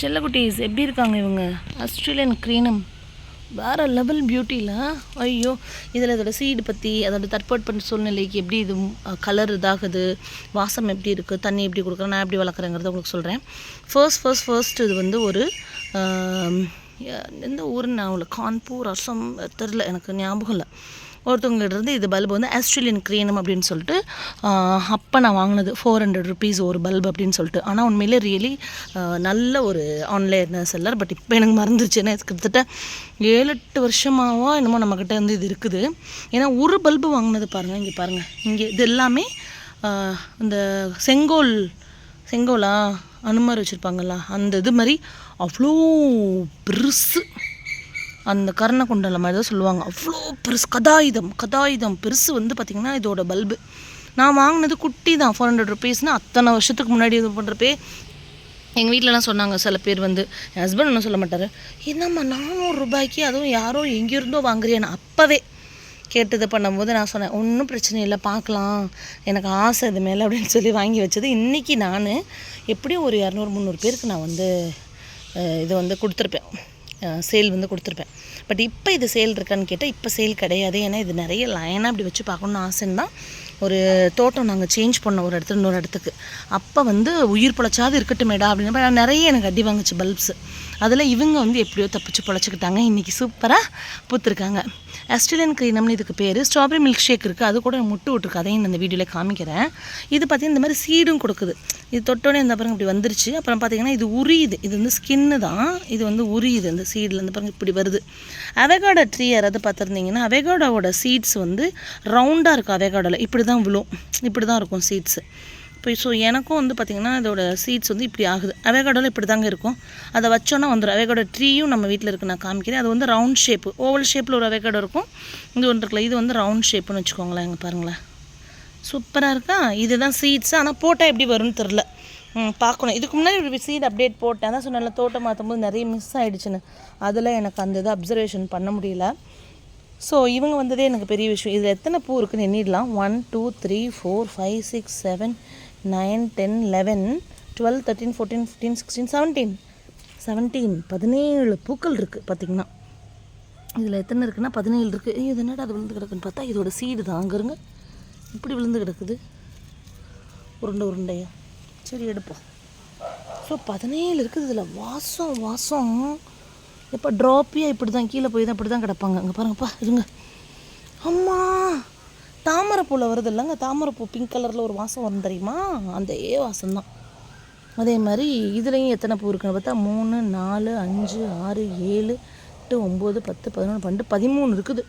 செல்லக்குட்டீஸ் எப்படி இருக்காங்க இவங்க? ஆஸ்திரேலியன் க்ரீனம் வேறு லெவல் பியூட்டியில் ஐயோ இதில் இதோட சீடு பற்றி அதோட தட்பவெட்ப சூழ்நிலைக்கு எப்படி இது கலர் இதாகுது? வாசம் எப்படி இருக்குது தண்ணி எப்படி கொடுக்குறேன்? நான் எப்படி வளர்க்குறேங்கிறத உங்களுக்கு சொல்கிறேன் ஃபர்ஸ்ட் ஃபர்ஸ்ட் ஃபர்ஸ்ட் இது வந்து ஒரு எந்த ஊருன்னு நான் கான்பூர் அசம் தெரில எனக்கு ஞாபகம் இல்லை. ஒருத்தவங்கள்ட்ட இருந்து இது பல்பு வந்து ஆஸ்திரேலியன் க்ரீனம் அப்படின்னு சொல்லிட்டு அப்போ நான் வாங்கினது ஃபோர் ஹண்ட்ரட் ருபீஸ் ஒரு பல்ப் அப்படின்னு சொல்லிட்டு. ஆனால் உண்மையிலே ரியலி நல்ல ஒரு ஆன்லைன் செல்லர் பட் இப்போ எனக்கு மறந்துருச்சு. ஏன்னா இது கிட்டத்தட்ட ஏழு எட்டு வருஷமாவா என்னமோ நம்மக்கிட்ட வந்து இது இருக்குது. ஏன்னா ஒரு பல்பு வாங்கினது பாருங்கள் இங்கே பாருங்கள் இங்கே இது எல்லாமே இந்த செங்கோல் செங்கோலா அனுமார் வச்சுருப்பாங்களா அந்த இது மாதிரி அவ்வளோ பெருசு. அந்த கர்ண குண்டலம் மாதிரி தான் சொல்லுவாங்க. அவ்வளோ பெருசு கதாயுதம் கதாயுதம். பெருசு வந்து பார்த்திங்கன்னா இதோட பல்பு நான் வாங்கினது குட்டி தான் ஃபோர் ஹண்ட்ரட் ருபீஸ்னால் அத்தனை வருஷத்துக்கு முன்னாடி இது பண்ணுறப்பே எங்கள் வீட்டிலலாம் சொன்னாங்க சில பேர் வந்து. என் ஹஸ்பண்ட் ஒன்றும் சொல்ல மாட்டார். என்னம்மா நானூறு ரூபாய்க்கு அதுவும் யாரோ எங்கேருந்தோ வாங்குறியான்னு அப்போவே கேட்டது பண்ணும்போது நான் சொன்னேன் ஒன்றும் பிரச்சனை இல்லை பார்க்கலாம் எனக்கு ஆசை இது மேலே அப்படின்னு சொல்லி வாங்கி வச்சது. இன்றைக்கி நான் எப்படியும் ஒரு இரநூறு முந்நூறு பேருக்கு நான் வந்து இது வந்து கொடுத்துருப்பேன். சேல் வந்து கொடுத்துருப்பேன். பட் இப்போ இது சேல் இருக்கான்னு கேட்டால் இப்போ சேல் கிடையாது. ஏன்னா இது நிறைய லைனாக அப்படி வச்சு பார்க்கணுன்னு ஆசைன்னு தான் ஒரு தோட்டம் நாங்கள் சேஞ்ச் பண்ணோம் ஒரு இடத்துல இன்னொரு இடத்துக்கு. அப்போ வந்து உயிர் பிழைச்சாது இருக்கட்டுமேடா அப்படின்னு நிறைய எனக்கு அடி வாங்குச்சு பல்ப்ஸு அதில் இவங்க வந்து எப்படியோ தப்பிச்சு பொழைச்சிக்கிட்டாங்க. இன்றைக்கி சூப்பராக பூத்துருக்காங்க. ஆஸ்திரேலியன் க்ரீனம்னு இதுக்கு பேர். ஸ்ட்ராபெரி மில்க் ஷேக் இருக்குது அது கூட முட்டு விட்டுருக்கு. அதையும் இந்த வீடியோவில் காமிக்கிறேன். இது பார்த்தீங்கன்னா இந்த மாதிரி சீடும் கொடுக்குது. இது தொட்டோடனே இந்த பாருங்க இப்படி வந்துருச்சு. அப்புறம் பார்த்திங்கன்னா இது உரியுது. இது வந்து ஸ்கின்னு தான். இது வந்து உரியுது. இந்த சீடில் இந்த பாருங்க இப்படி வருது. அவகாடோ ட்ரீ யாராவது பார்த்துருந்தீங்கன்னா அவகோடாவோட சீட்ஸ் வந்து ரவுண்டாக இருக்கும் அவகோடாவில் இப்படி தான் விழும். இப்படி தான் இருக்கும் சீட்ஸு இப்போ ஸோ எனக்கும் வந்து பார்த்திங்கன்னா இதோட சீட்ஸ் வந்து இப்படி ஆகுது. அவகோடாவில் இப்படி தாங்க இருக்கும். அதை வச்சோன்னா வந்துடும் அவகோட ட்ரீயும் நம்ம வீட்டில் இருக்குது நான் காமிக்கிறேன். அது வந்து ரவுண்ட் ஷேப்பு ஓவல் ஷேப்பில் ஒரு அவகோடா இருக்கும். இது ஒன்று இது வந்து ரவுண்ட் ஷேப்புன்னு வச்சுக்கோங்களேன் இங்கே பாருங்களேன். சூப்பராக இருக்கா? இதுதான் சீட்ஸ் ஆனால் போட்டால் எப்படி வரும்னு தெரில பார்க்கணும். இதுக்கு முன்னாடி ஒரு சீட் அப்டேட் போட்டேன். அதான் சொன்னேன்ல தோட்டம் மாற்றும்போது நிறைய மிஸ் ஆகிடுச்சுன்னு அதில் எனக்கு அந்த இதை அப்சர்வேஷன் பண்ண முடியல. ஸோ இவங்க வந்ததே எனக்கு பெரிய விஷயம். இதில் எத்தனை பூ இருக்குன்னு எண்ணிடலாம். One two three four five six seven nine ten eleven twelve thirteen fourteen fifteen sixteen seventeen. Seventeen பதினேழு பூக்கள் இருக்குது பார்த்திங்கன்னா இதில் எத்தனை இருக்குன்னா பதினேழு இருக்குது இது என்னடா அது விழுந்து கிடக்குன்னு பார்த்தா இதோட சீடு தான். அங்கே இருங்க. இப்படி விழுந்து கிடக்குது. உருண்டை உருண்டையா? சரி எடுப்போம். ஸோ பதினேழு இருக்குது இதில். வாசம் வாசம். எப்போ ட்ராப்பியாக இப்படி தான் கீழே போய் தான் இப்படி தான் கிடப்பாங்க. அங்கே பாருங்கப்பா இருங்க. அம்மா! தாமரைப்பூவில் வருது இல்லைங்க? தாமரைப்பூ பிங்க் கலரில் ஒரு வாசம் வரும் தெரியுமா? அந்த ஏ வாசம் தான் அதே மாதிரி இதுலேயும் எத்தனை பூ இருக்குன்னு பார்த்தா மூணு நாலு அஞ்சு ஆறு ஏழு எட்டு ஒம்பது பத்து பதினொன்று பன்னெண்டு பதிமூணு இருக்குது.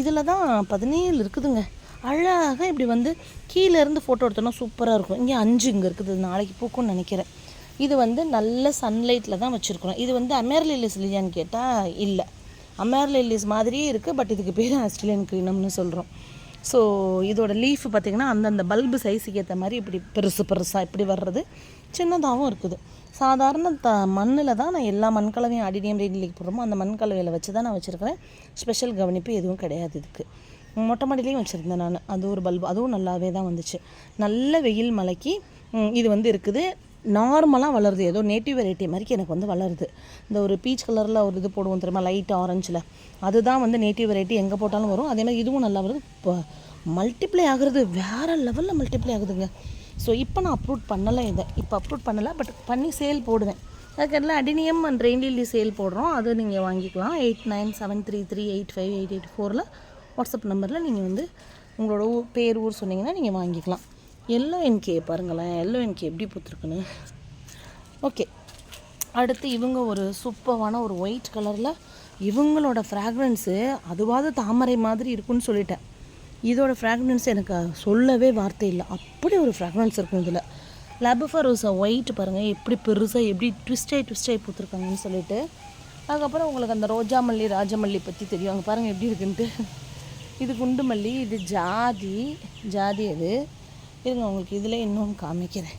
இதில் தான் பதினேழு இருக்குதுங்க. அழகாக இப்படி வந்து கீழேருந்து ஃபோட்டோ எடுத்தோன்னா சூப்பராக இருக்கும். இங்கே அஞ்சு இங்கே இருக்குது. நாளைக்கு பூக்கும்னு நினைக்கிறேன். இது வந்து நல்ல சன்லைட்டில் தான் வச்சுருக்கணும் இது வந்து அமேர்லிலிஸ் இல்லையான்னு கேட்டால் இல்லை. அமேர்லிலிஸ் மாதிரியே இருக்குது பட் இதுக்கு பேர் ஆஸ்திரேலியன் கிரீனம்னு சொல்கிறோம் ஸோ இதோட லீஃப் பார்த்திங்கன்னா அந்தந்த பல்பு சைஸுக்கு ஏற்ற மாதிரி இப்படி பெருசு பெருசாக இப்படி வர்றது சின்னதாகவும் இருக்குது. சாதாரண த மண்ணில் தான் நான் எல்லா மண் கலவையும் அடினியம் ரெடி போடுறோமோ அந்த மண் கலவையில் வச்சு தான் நான் வச்சுருக்கிறேன். ஸ்பெஷல் கவனிப்பு எதுவும் கிடையாது இதுக்கு. மொட்டை மாடிலையும் வச்சுருந்தேன் நான். அது ஒரு பல்பு அதுவும் நல்லாவே தான் வந்துச்சு. நல்ல வெயில் மலைக்கு இது வந்து இருக்குது. நார்மலாக வளருது. ஏதோ நேட்டிவ் வெரைட்டி மாதிரி எனக்கு வந்து வளருது. இந்த ஒரு பீச் கலரில் ஒரு இது போடுவோம் தெரியுமா? லைட் ஆரஞ்சில் அதுதான் வந்து நேட்டிவ் வெரைட்டி எங்கே போட்டாலும் வரும். அதே மாதிரி இதுவும் நல்லா வருது இப்போ மல்டிப்ளை ஆகுறது வேறு லெவலில் மல்டிப்ளை ஆகுதுங்க. ஸோ இப்போ நான் அப்லோட் பண்ணலை இதை. இப்போ அப்லோட் பண்ணலை பட் பண்ணி சேல் போடுவேன். அதுக்கெல்லாம் அடினியம் அண்ட் ரெயின்லில்லி சேல் போடுறோம். அது நீங்கள் வாங்கிக்கலாம். Eight nine seven three three eight five eight eight ஃபோரில் வாட்ஸ்அப் நம்பரில் நீங்கள் வந்து உங்களோட ஊர் பேர் ஊர் சொன்னீங்கன்னா நீங்கள் வாங்கிக்கலாம். எல்லோ என்கே பாருங்களேன் எல்லோ என்கே எப்படி பூத்துருக்குன்னு. ஓகே அடுத்து இவங்க ஒரு சூப்பரான ஒரு ஒயிட் கலரில் இவங்களோட ஃப்ராக்ரன்ஸு அதுவாவது தாமரை மாதிரி இருக்குன்னு சொல்லிட்டேன். இதோட ஃப்ராக்ரன்ஸ் எனக்கு சொல்லவே வார்த்தை இல்லை. அப்படி ஒரு ஃப்ராக்ரன்ஸ் இருக்கும் இதில். லபஃபரோஸா ஒயிட் பாருங்கள் எப்படி பெருசாக எப்படி ட்விஸ்டாகி ட்விஸ்டாகி பூத்துருக்காங்கன்னு சொல்லிட்டு. அதுக்கப்புறம் உங்களுக்கு அந்த ரோஜா மல்லி ராஜமல்லி பற்றி தெரியும். அங்கே பாருங்கள் எப்படி இருக்குன்ட்டு. இது குண்டுமல்லி இது ஜாதி ஜாதி அது. இருங்க உங்களுக்கு இதில் இன்னொன்று காமிக்கிறேன்.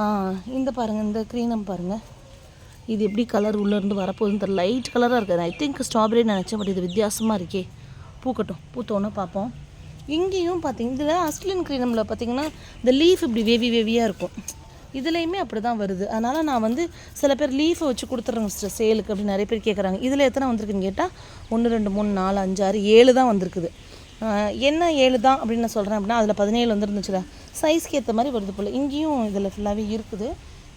ஆ இந்த பாருங்கள் இந்த க்ரீனம் பாருங்கள் இது எப்படி கலர் உள்ளேருந்து வரப்போகுதுன்னு தெரியல. லைட் கலராக இருக்குது. ஐ திங்க் ஸ்ட்ராபெரி நினச்சேன் பட் இது வித்தியாசமாக இருக்கே. பூக்கட்டும் பூத்தோன்னே பார்ப்போம். இங்கேயும் பார்த்தீங்க இதில் ஆஸ்திரேலியன் க்ரீனமில் பார்த்தீங்கன்னா இந்த லீஃப் இப்படி வேவி வேவியாக இருக்கும். இதுலேயுமே அப்படி தான் வருது. அதனால் நான் வந்து சில பேர் லீஃபை வச்சு கொடுத்துட்றேங்க சிஸ்டர் சேலுக்கு அப்படின்னு நிறைய பேர் கேட்குறாங்க இதில் எத்தனை வந்திருக்குன்னு கேட்டால் ஒன்று ரெண்டு மூணு நாலு அஞ்சு ஆறு ஏழு தான் வந்திருக்குது. என்ன ஏழு தான் அப்படின்னு நான் சொல்கிறேன் அப்படின்னா அதில் பதினேழு வந்துருந்துச்சுல. சைஸ்க்கு ஏற்ற மாதிரி வருது போல். இங்கேயும் இதில் ஃபுல்லாகவே இருக்குது.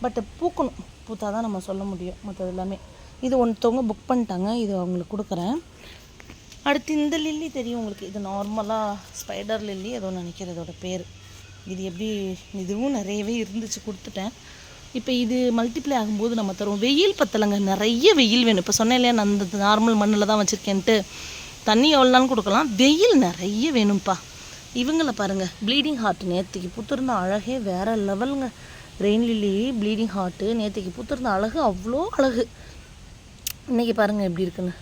பட் பூக்கணும். பூத்தா தான் நம்ம சொல்ல முடியும் மற்றது எல்லாமே. இது ஒருத்தவங்க புக் பண்ணிட்டாங்க. இது அவங்களுக்கு கொடுக்குறேன். அடுத்து இந்த லில்லி தெரியும் உங்களுக்கு. இது நார்மலாக ஸ்பைடர் லில்லி ஏதோ நினைக்கிறதோட பேர். இது எப்படி இதுவும் நிறையவே இருந்துச்சு கொடுத்துட்டேன். இப்போ இது மல்டிப்ளை ஆகும்போது நம்ம தருவோம். வெயில் பத்தலைங்க. நிறைய வெயில் வேணும். இப்போ சொன்னேன் இல்லையா நான் அந்த நார்மல் மண்ணில் தான் வச்சுருக்கேன்ட்டு. தண்ணி எவ்வளோ நாளும் கொடுக்கலாம். வெயில் நிறைய வேணும்ப்பா. இவங்கள பாருங்கள் ப்ளீடிங் ஹார்ட் நேற்றுக்கு பூத்திருந்த அழகே வேறு லெவலுங்க ரெயின் லில்லி ப்ளீடிங் ஹார்ட்டு நேற்றுக்கு பூத்திருந்த அழகு அவ்வளோ அழகு. இன்னைக்கு பாருங்கள் எப்படி இருக்குன்னு.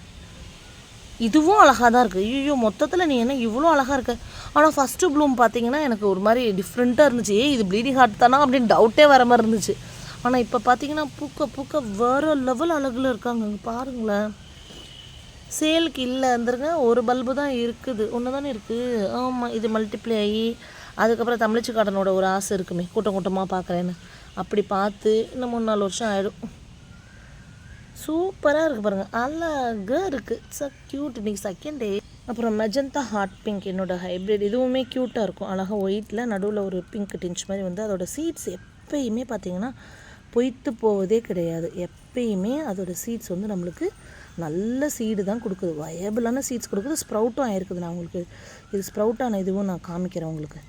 இதுவும் அழகாக தான் இருக்குது ஐயோ மொத்தத்தில் நீ என்ன இவ்வளோ அழகாக இருக்க? ஆனால் ஃபஸ்ட்டு ப்ளூம் பார்த்தீங்கன்னா எனக்கு ஒரு மாதிரி டிஃப்ரெண்ட்டாக இருந்துச்சு. ஏய் இது ப்ளீடிங் ஹார்ட் தானா அப்படின்னு டவுட்டே வர மாதிரி இருந்துச்சு. ஆனால் இப்போ பார்த்தீங்கன்னா பூக்க பூக்க வேறு லெவல் அழகில் இருக்காங்க பாருங்களேன். சேலுக்கு இல்லை வந்துருங்க ஒரு பல்பு தான் இருக்குது. ஒன்று தானே இருக்குது ஆமாம் இது மல்டிப்ளை ஆகி அதுக்கப்புறம் தமிழ்ச்சி காட்டனோட ஒரு ஆசை இருக்குமே கூட்டம் கூட்டமாக பார்க்குறேன்னு அப்படி பார்த்து இன்னும் மூணு நாலு வருஷம் ஆயிடும். சூப்பராக இருக்குது பாருங்கள் அழகாக இருக்குது ச க்யூட் இன்னைக்கு செகண்ட் டே அப்புறம் மெஜந்தா ஹாட் பிங்க் என்னோட ஹைப்ரிட் இதுவுமே க்யூட்டாக இருக்கும். அழகாக ஒயிட்டில் நடுவில் ஒரு பிங்க் டிஞ்ச் மாதிரி வந்து அதோட சீட்ஸ் எப்பயுமே பார்த்தீங்கன்னா பொய்த்து போவதே கிடையாது. எப்பயுமே அதோடய சீட்ஸ் வந்து நம்மளுக்கு நல்ல சீடு தான் கொடுக்குது. வயபிளான சீட்ஸ் கொடுக்குது. ஸ்ப்ரவுட்டும் ஆயிருக்குது நான் உங்களுக்கு. இது ஸ்ப்ரவுட்டான இதுவும் நான் காமிக்கிறேன் உங்களுக்கு.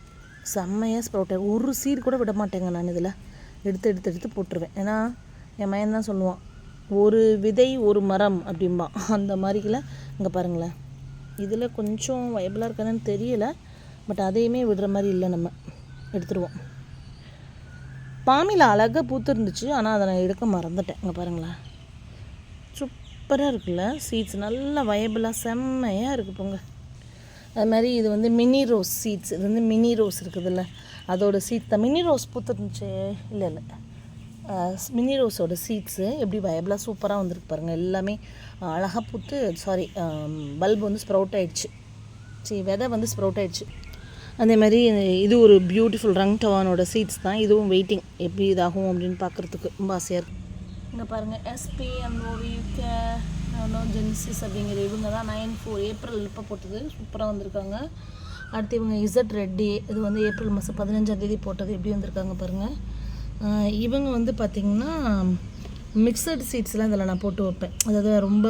செம்மையாக ஸ்ப்ரவுட் ஒரு சீடு கூட விட மாட்டேங்க நான் இதில். எடுத்து எடுத்து எடுத்து போட்டுருவேன். ஏன்னா என் மயன் தான் சொல்லுவான். ஒரு விதை ஒரு மரம் அப்படிம்பான் அந்த மாதிரிக்கெல்லாம் இங்கே பாருங்களேன். இதில் கொஞ்சம் வயபிளாக இருக்கானு தெரியல. பட் அதையுமே விடுற மாதிரி இல்லை நம்ம. எடுத்துருவோம். பாமியில் அழகாக பூத்து இருந்துச்சு ஆனால் அதை நான் எடுக்க மறந்துட்டேன். இங்கே பாருங்களேன். சூப்பராக இருக்குல்ல? சீட்ஸ் நல்லா வயபிளாக செம்மையாக இருக்குது போங்க. அது மாதிரி இது வந்து மினி ரோஸ் சீட்ஸ் இது வந்து மினி ரோஸ் இருக்குதுல்ல? அதோட சீட்ஸ் தான். மினி ரோஸ் பூத்துருந்துச்சு இல்லை இல்லை. மினி ரோஸோட சீட்ஸு எப்படி வயபிளாக சூப்பராக வந்திருக்கு பாருங்கள் எல்லாமே அழகாக பூத்து சாரி பல்ப் வந்து ஸ்ப்ரவுட் ஆகிடுச்சு சரி விதை வந்து ஸ்ப்ரவுட் ஆகிடுச்சு அதே மாதிரி இது ஒரு பியூட்டிஃபுல் ரங் டவானோட சீட்ஸ் தான். இதுவும் வெயிட்டிங் எப்படி இதாகும் அப்படின்னு பார்க்குறதுக்கு ரொம்ப ஆசையாக இருக்குது இங்கே பாருங்கள் எஸ்பி எம்ஓவியூகே ஜென்சிஸ் அப்படிங்கிற இவங்க தான் நைன் ஃபோர் ஏப்ரல் இப்போ போட்டது. சூப்பராக வந்திருக்காங்க. அடுத்து இவங்க இசட் ரெட்டி இது வந்து ஏப்ரல் மாதம் பதினஞ்சாந்தேதி போட்டது. எப்படி வந்திருக்காங்க பாருங்கள் இவங்க வந்து பார்த்திங்கன்னா மிக்சட் சீட்ஸ்லாம் இதில் நான் போட்டு வைப்பேன். அதாவது ரொம்ப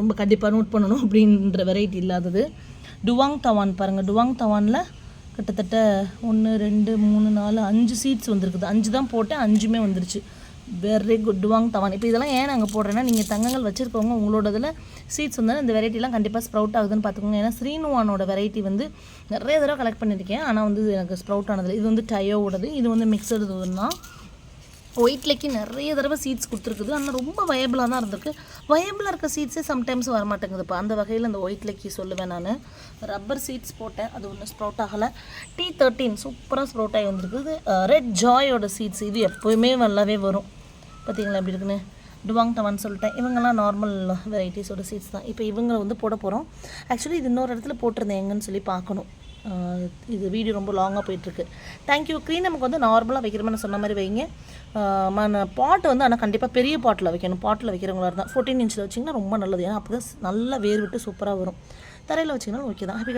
ரொம்ப கண்டிப்பாக நோட் பண்ணணும் அப்படின்ற வெரைட்டி இல்லாதது. டுவாங் தவான் பாருங்கள் டுவாங் தவானில் கிட்டத்தட்ட ஒன்று ரெண்டு மூணு நாலு அஞ்சு சீட்ஸ் வந்திருக்குது. அஞ்சு தான் போட்டேன். அஞ்சுமே வந்துருச்சு. வெரி குட் வாங் தவான் இப்போ இதெல்லாம் ஏன் நாங்கள் போடுறேன்னா நீங்கள் தங்கங்கள் வச்சுருக்கவங்க உங்களோட இதில் சீட்ஸ் வந்து இந்த வெரைட்டிலாம் கண்டிப்பாக ஸ்ப்ரவுட் ஆகுதுன்னு பார்த்துக்கோங்க. ஏன்னா ஸ்ரீனுவானோட வெரைட்டி வந்து நிறைய தடவை கலெக்ட் பண்ணியிருக்கேன் ஆனால் வந்து இது எனக்கு ஸ்ப்ரவுட் ஆனது இது வந்து டயோவோடது இது வந்து மிக்சடு தான் ஒயிட்லேக்கு நிறைய தடவை சீட்ஸ் கொடுத்துருக்குது. ஆனால் ரொம்ப வயபிளாக தான் இருந்திருக்கு. வயபிளாக இருக்க சீட்ஸே சம்டைம்ஸ் வரமாட்டேங்குதுப்பா. அந்த வகையில் அந்த ஒயிட்லேக்கி சொல்லுவேன் நான். ரப்பர் சீட்ஸ் போட்டேன். அது ஒன்றும் ஸ்ப்ரவுட் ஆகலை. டி தேர்ட்டீன் சூப்பராக ஸ்ப்ரவுட் ஆகி வந்திருக்குது. ரெட் ஜாயோட சீட்ஸ் இது எப்போயுமே நல்லாவே வரும். பார்த்தீங்களா எப்படி இருக்குன்னு? டுவாங் டவான்னு சொல்லிட்டேன். இவங்கெல்லாம் நார்மல் வெரைட்டிஸோட சீட்ஸ் தான். இப்போ இவங்களை வந்து போட போகிறோம் ஆக்சுவலி இது இன்னொரு இடத்துல போட்டிருந்தேன். எங்கன்னு சொல்லி பார்க்கணும். இது வீடியோ ரொம்ப லாங்காக போயிட்டுருக்கு. தேங்க்யூ க்ரீன் நமக்கு வந்து நார்மலாக வைக்கிற மாதிரி சொன்ன மாதிரி வைங்க. பாட் வந்து ஆனால் கண்டிப்பாக பெரிய பாட்டில் வைக்கணும். பாட்டில் வைக்கிறவங்களா இருந்தால் ஃபோர்டீன் இன்ச்சில் வச்சிங்கன்னா ரொம்ப நல்லது. ஏன்னா அப்போ தான் நல்லா வேர் விட்டு சூப்பராக வரும். தரையில் வச்சிங்கன்னா ஓகே தான். ஹாப்பி